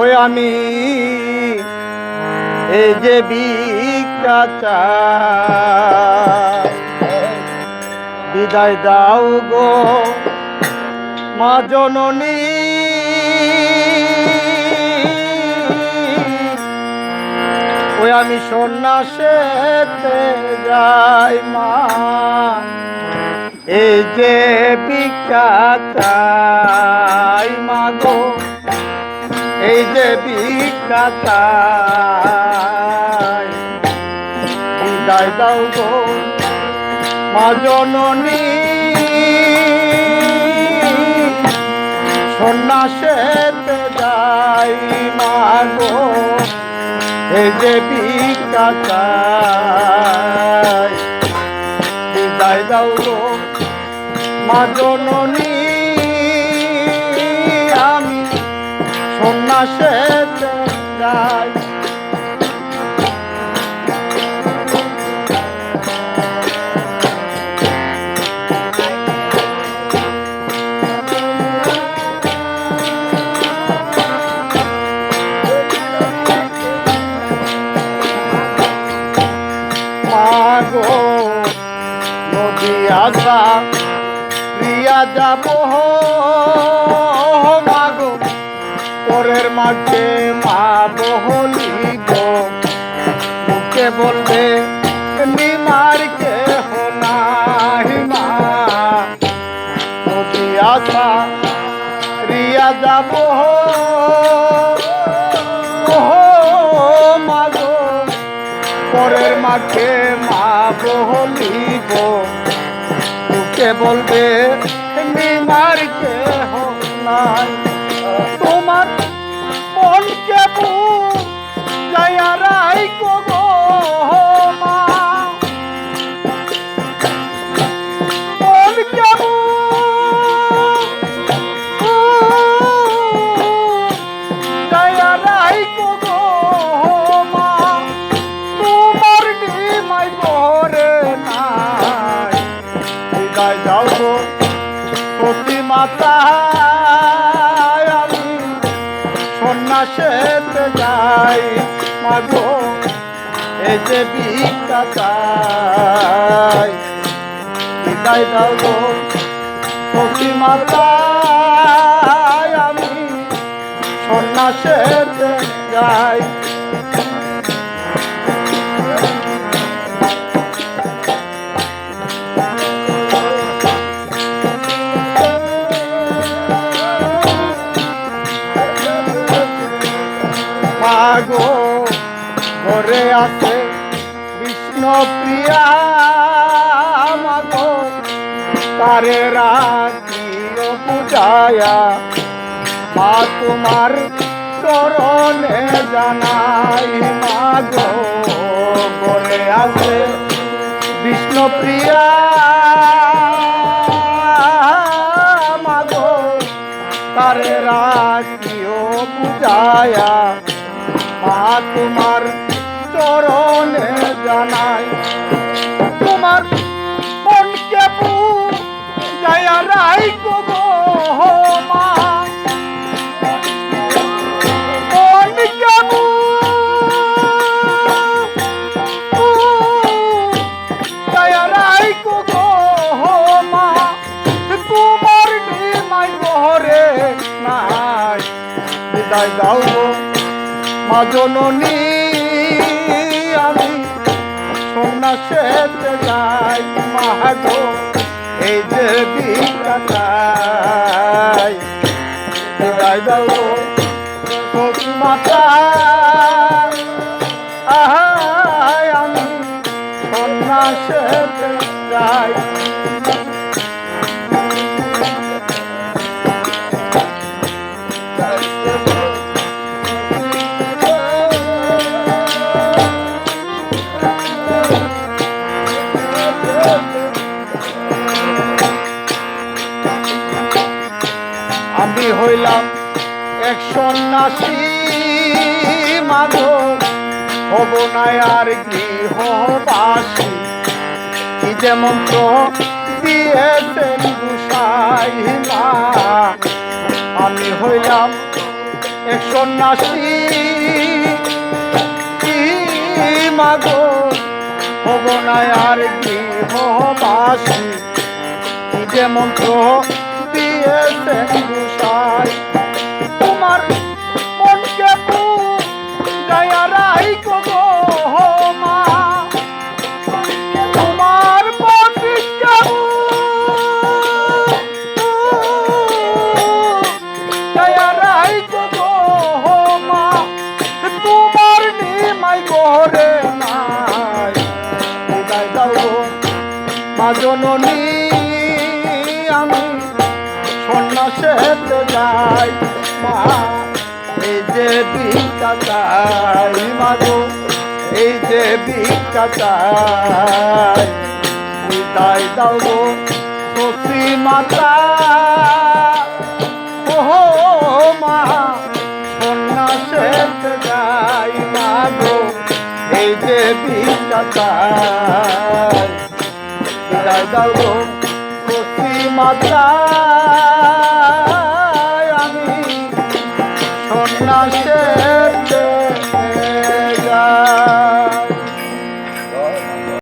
ওই আমি, এই যে চাই বিদায় দাও গো, মা জননী। ওই আমি সন্ন্যাসেতে যাই, মা। এই যে ভিক্ষা এই যে ভিক্ষা চাই বিদায় দাও গো মা জননী সন্ন্যাসেতে যাই মা গো যে বিদায় দাও গো, মা জননী। সন্ন্যাসেতে যাই মাগো নদী আসা প্রিয়া যাব পরের মাঝে মা বহলিব মুখে বলবে নিমার কে নাই মা। নদী আসা প্রিয়া যাব পরের মাঠে মা বলিব তোকে বলবে নিমার কে এই যে ভিক্ষা চাই বিদায় দাও গো ফকি মাতায়। আমি সন্ন্যাসের যাই তারে রাখিও পূজায়া। মা, তোমার চরণে জানাই মাগো। ঘরে আছে বিষ্ণু প্রিয়া মাগো, তারে রাখিও পূজায়া। মা, তোমার চরণে জানাই বিদায় দাও মা জননী। আমি সন্ন্যাসেতে যাই মা গো। এই যে বিদায় বিদায় দাও সতী মাতা। আহাই আমি মাধব হব না আর গৃহবাসী, কি যে মন্ত্র দিয়েছেন আমি হইলাম এক সন্ন্যাসী। মাগো হব না আর গৃহবাসী, কি যে মন্ত্র দিয়েছেন গুসাই গরে নাই। বিদায় দাও মা জননী, আমি সন্ন্যাসেতে যাই। মা, এই যে ভিক্ষা চাই। মাগো এই যে ভিক্ষা চাই। দাও গো মাতা ভিক্ষা দাও মাতা